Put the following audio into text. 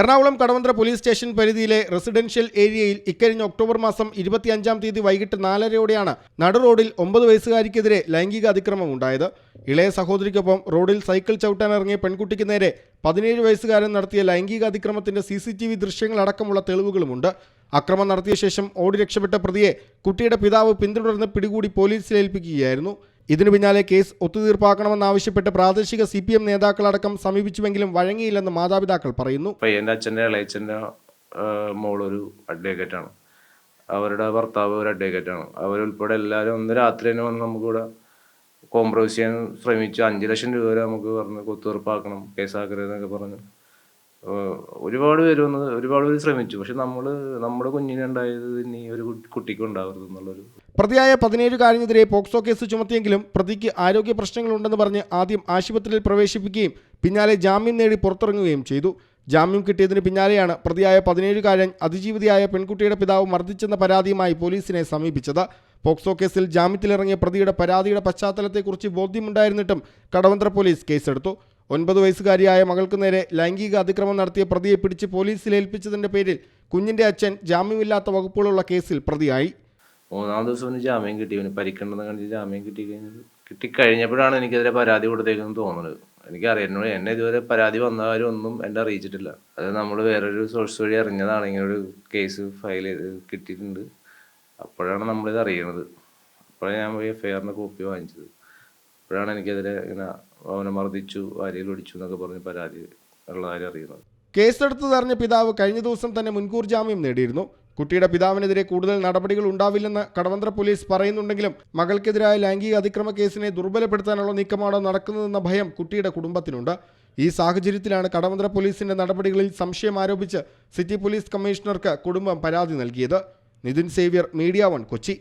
Ernakulam Kadavanthra police station പരിധിയിലെ residential ഏരിയയിൽ ഇക്കഴിഞ്ഞ ഒക്ടോബർ മാസം ഇരുപത്തിയഞ്ചാം തീയതി വൈകിട്ട് നാലരയോടെയാണ് നടു റോഡിൽ ഒമ്പത് വയസ്സുകാരിക്കെതിരെ ലൈംഗിക അതിക്രമം ഉണ്ടായത്. ഇളയ സഹോദരിക്കൊപ്പം റോഡിൽ സൈക്കിൾ ചവിട്ടാനിറങ്ങിയ പെൺകുട്ടിക്ക് നേരെ പതിനേഴ് വയസ്സുകാരൻ നടത്തിയ ലൈംഗിക അതിക്രമത്തിന്റെ സി സി ടി വി ദൃശ്യങ്ങളടക്കമുള്ള തെളിവുകളുമുണ്ട്. അക്രമം നടത്തിയ ശേഷം ഓടി രക്ഷപ്പെട്ട പ്രതിയെ കുട്ടിയുടെ പിതാവ് പിന്തുടർന്ന് പിടികൂടി പോലീസിൽ ഏൽപ്പിക്കുകയായിരുന്നു. ഇതിനു പിന്നാലെ കേസ് ഒത്തുതീർപ്പാക്കണമെന്നാവശ്യപ്പെട്ട് പ്രാദേശിക സി പി എം നേതാക്കളടക്കം സമീപിച്ചുവെങ്കിലും വഴങ്ങിയില്ലെന്ന് മാതാപിതാക്കൾ പറയുന്നു. എന്റെ അച്ഛന്റെ ഇളയച്ഛന്റെ മോളൊരു അഡ്വക്കേറ്റാണ്. അവരുടെ ഭർത്താവ് ഒരു അഡ്വക്കേറ്റാണ്. അവരുൾപ്പെടെ എല്ലാവരും ഒന്ന് രാത്രി തന്നെ വന്ന് നമുക്കിവിടെ കോംപ്രമൈസ് ചെയ്യാൻ ശ്രമിച്ചു അഞ്ച് ലക്ഷം രൂപ വരെ നമുക്ക് പറഞ്ഞ് കൊത്തുതീർപ്പാക്കണം കേസാക്കരുതെന്നൊക്കെ പറഞ്ഞു. ഒരുപാട് പേര് വന്ന് ഒരുപാട് പേര് ശ്രമിച്ചു. പക്ഷെ നമ്മൾ നമ്മുടെ കുഞ്ഞിനുണ്ടായത് ഇനി ഒരു കുട്ടിക്കും ഉണ്ടാവരുത് എന്നുള്ളൊരു പ്രതിയായ പതിനേഴുകാരനെതിരെ പോക്സോ കേസ് ചുമത്തിയെങ്കിലും പ്രതിക്ക് ആരോഗ്യ പ്രശ്നങ്ങളുണ്ടെന്ന് പറഞ്ഞ് ആദ്യം ആശുപത്രിയിൽ പ്രവേശിപ്പിക്കുകയും പിന്നാലെ ജാമ്യം നേടി പുറത്തിറങ്ങുകയും ചെയ്തു. ജാമ്യം കിട്ടിയതിന് പിന്നാലെയാണ് പ്രതിയായ പതിനേഴുകാരൻ അതിജീവിതയായ പെൺകുട്ടിയുടെ പിതാവ് മർദ്ദിച്ചെന്ന പരാതിയുമായി പോലീസിനെ സമീപിച്ചത്. പോക്സോ കേസിൽ ജാമ്യത്തിലിറങ്ങിയ പ്രതിയുടെ പരാതിയുടെ പശ്ചാത്തലത്തെക്കുറിച്ച് ബോധ്യമുണ്ടായിരുന്നിട്ടും കടവന്ത്ര പോലീസ് കേസെടുത്തു. ഒൻപത് വയസ്സുകാരിയായ മകൾക്ക് നേരെ ലൈംഗിക അതിക്രമം നടത്തിയ പ്രതിയെ പിടിച്ച് പോലീസിൽ ഏൽപ്പിച്ചതിന്റെ പേരിൽ കുഞ്ഞിന്റെ അച്ഛൻ ജാമ്യമില്ലാത്ത വകുപ്പുകളുള്ള കേസിൽ പ്രതിയായി. മൂന്നാം ദിവസം ഇവന് ജാമ്യം കിട്ടി. ഇവന് പരിക്കണ്ടെന്ന് കണ്ടിട്ട് ജാമ്യം കിട്ടി കഴിഞ്ഞത് കിട്ടിക്കഴിഞ്ഞപ്പോഴാണ് എനിക്കെതിരെ പരാതി കൊടുത്തേക്കെന്ന് തോന്നുന്നത്. എനിക്കറിയാം. എന്നെ ഇതുവരെ പരാതി വന്നവരും ഒന്നും എന്നെ അറിയിച്ചിട്ടില്ല. അത് നമ്മൾ വേറൊരു സോഴ്സ് വഴി അറിഞ്ഞതാണ് ഒരു കേസ് ഫയൽ ചെയ്ത് കിട്ടിയിട്ടുണ്ട്. അപ്പോഴാണ് നമ്മളിത് അറിയണത്. അപ്പോഴാണ് ഞാൻ പോയി എഫ് ഐ ആറിന്റെ കോപ്പി വാങ്ങിച്ചത്. അപ്പോഴാണ് എനിക്കെതിരെ ഇങ്ങനെ അവനെ മർദ്ദിച്ചു വാരിയിൽ ഒടിച്ചു എന്നൊക്കെ പറഞ്ഞ് പരാതി ഉള്ള കാര്യം അറിയുന്നത്. കേസെടുത്തതറിഞ്ഞ പിതാവ് കഴിഞ്ഞ ദിവസം തന്നെ മുൻകൂർ ജാമ്യം നേടിയിരുന്നു. കുട്ടിയുടെ പിതാവിനെതിരെ കൂടുതൽ നടപടികൾ ഉണ്ടാവില്ലെന്ന് കടവന്ത്ര പോലീസ് പറയുന്നുണ്ടെങ്കിലും മകൾക്കെതിരായ ലൈംഗിക അതിക്രമ കേസിനെ ദുർബലപ്പെടുത്താനുള്ള നീക്കമാണോ നടക്കുന്നതെന്ന ഭയം കുട്ടിയുടെ കുടുംബത്തിനുണ്ട്. ഈ സാഹചര്യത്തിലാണ് കടവന്ത്ര പോലീസിന്റെ നടപടികളിൽ സംശയം ആരോപിച്ച് സിറ്റി പോലീസ് കമ്മീഷണർക്ക് കുടുംബം പരാതി നൽകിയത്. Nithin Xavier Media One Kochi.